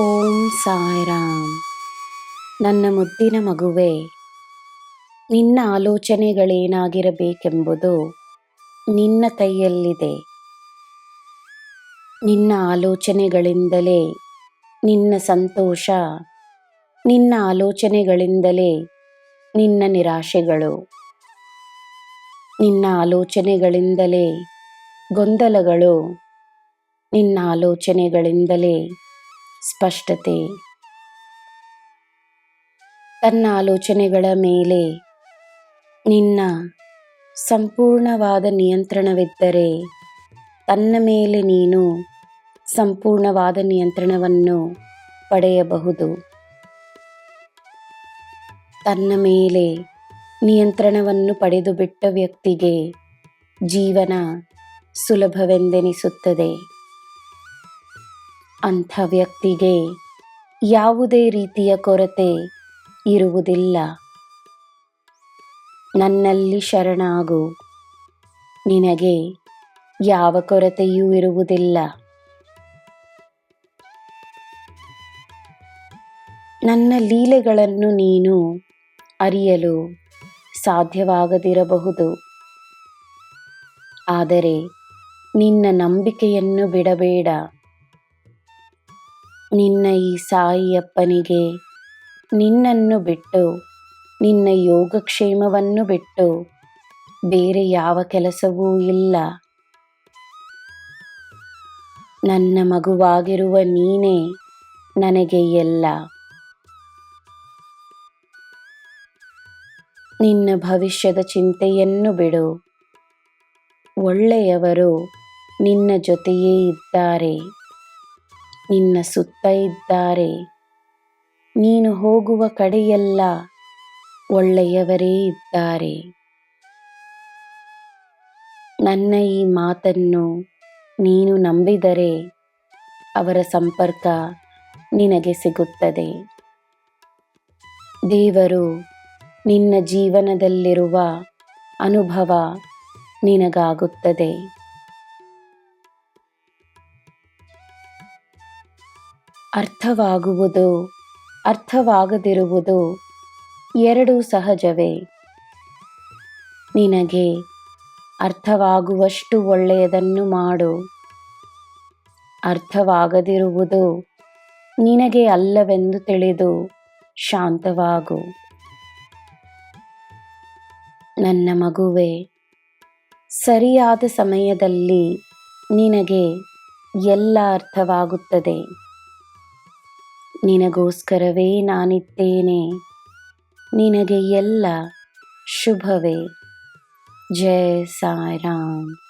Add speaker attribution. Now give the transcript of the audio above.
Speaker 1: ಓಂ ಸಾಯಿರಾಮ್. ನನ್ನ ಮುದ್ದಿನ ಮಗುವೆ, ನಿನ್ನ ಆಲೋಚನೆಗಳೇನಾಗಿರಬೇಕೆಂಬುದು ನಿನ್ನ ಕೈಯಲ್ಲಿದೆ. ನಿನ್ನ ಆಲೋಚನೆಗಳಿಂದಲೇ ನಿನ್ನ ಸಂತೋಷ, ನಿನ್ನ ಆಲೋಚನೆಗಳಿಂದಲೇ ನಿನ್ನ ನಿರಾಶೆಗಳು. ನಿನ್ನ ಆಲೋಚನೆಗಳಿಂದಲೇ ಗೊಂದಲಗಳು ನಿನ್ನ ಆಲೋಚನೆಗಳಿಂದಲೇ ಸ್ಪಷ್ಟತೆ. ತನ್ನ ಆಲೋಚನೆಗಳ ಮೇಲೆ ನಿನ್ನ ಸಂಪೂರ್ಣವಾದ ನಿಯಂತ್ರಣವಿದ್ದರೆ, ತನ್ನ ಮೇಲೆ ನೀನು ಸಂಪೂರ್ಣವಾದ ನಿಯಂತ್ರಣವನ್ನು ಪಡೆಯಬಹುದು. ತನ್ನ ಮೇಲೆ ನಿಯಂತ್ರಣವನ್ನು ಪಡೆದುಬಿಟ್ಟ ವ್ಯಕ್ತಿಗೆ ಜೀವನ ಸುಲಭವೆಂದೆನಿಸುತ್ತದೆ. ಅಂಥ ವ್ಯಕ್ತಿಗೆ ಯಾವುದೇ ರೀತಿಯ ಕೊರತೆ ಇರುವುದಿಲ್ಲ. ನನ್ನಲ್ಲಿ ಶರಣಾಗು. ನಿನಗೆ ಯಾವ ಕೊರತೆಯೂ ಇರುವುದಿಲ್ಲ. ನನ್ನ ಲೀಲೆಗಳನ್ನು ನೀನು ಅರಿಯಲು ಸಾಧ್ಯವಾಗದಿರಬಹುದು. ಆದರೆ ನಿನ್ನ ನಂಬಿಕೆಯನ್ನು ಬಿಡಬೇಡ. ನಿನ್ನ ಈ ಸಾಯಿಯಪ್ಪನಿಗೆ ನಿನ್ನನ್ನು ಬಿಟ್ಟು, ನಿನ್ನ ಯೋಗಕ್ಷೇಮವನ್ನು ಬಿಟ್ಟು ಬೇರೆ ಯಾವ ಕೆಲಸವೂ ಇಲ್ಲ. ನನ್ನ ಮಗುವಾಗಿರುವ ನೀನೇ ನನಗೆ ಎಲ್ಲ. ನಿನ್ನ ಭವಿಷ್ಯದ ಚಿಂತೆಯನ್ನು ಬಿಡು. ಒಳ್ಳೆಯವರು ನಿನ್ನ ಜೊತೆಯೇ ಇದ್ದಾರೆ. ನಿನ್ನ ಸುತ್ತ ಇದ್ದಾರೆ. ನೀನು ಹೋಗುವ ಕಡೆಯೆಲ್ಲ ಒಳ್ಳೆಯವರೇ ಇದ್ದಾರೆ. ನನ್ನ ಈ ಮಾತನ್ನು ನೀನು ನಂಬಿದರೆ ಅವರ ಸಂಪರ್ಕ ನಿನಗೆ ಸಿಗುತ್ತದೆ. ದೇವರು ನಿನ್ನ ಜೀವನದಲ್ಲಿರುವ ಅನುಭವ ನಿನಗಾಗುತ್ತದೆ. ಅರ್ಥವಾಗುವುದು, ಅರ್ಥವಾಗದಿರುವುದು ಎರಡೂ ಸಹಜವೇ. ನಿನಗೆ ಅರ್ಥವಾಗುವಷ್ಟು ಒಳ್ಳೆಯದನ್ನು ಮಾಡು. ಅರ್ಥವಾಗದಿರುವುದು ನಿನಗೆ ಅಲ್ಲವೆಂದು ತಿಳಿದು ಶಾಂತವಾಗು. ನನ್ನ ಮಗುವೆ, ಸರಿಯಾದ ಸಮಯದಲ್ಲಿ ನಿನಗೆ ಎಲ್ಲ ಅರ್ಥವಾಗುತ್ತದೆ. ನಿನಗೋಸ್ಕರವೇ ನಾನಿದ್ದೇನೆ ನಿನಗೆ ಎಲ್ಲ ಶುಭವೇ. ಜಯ ಸಾಯಿರಾಮ್.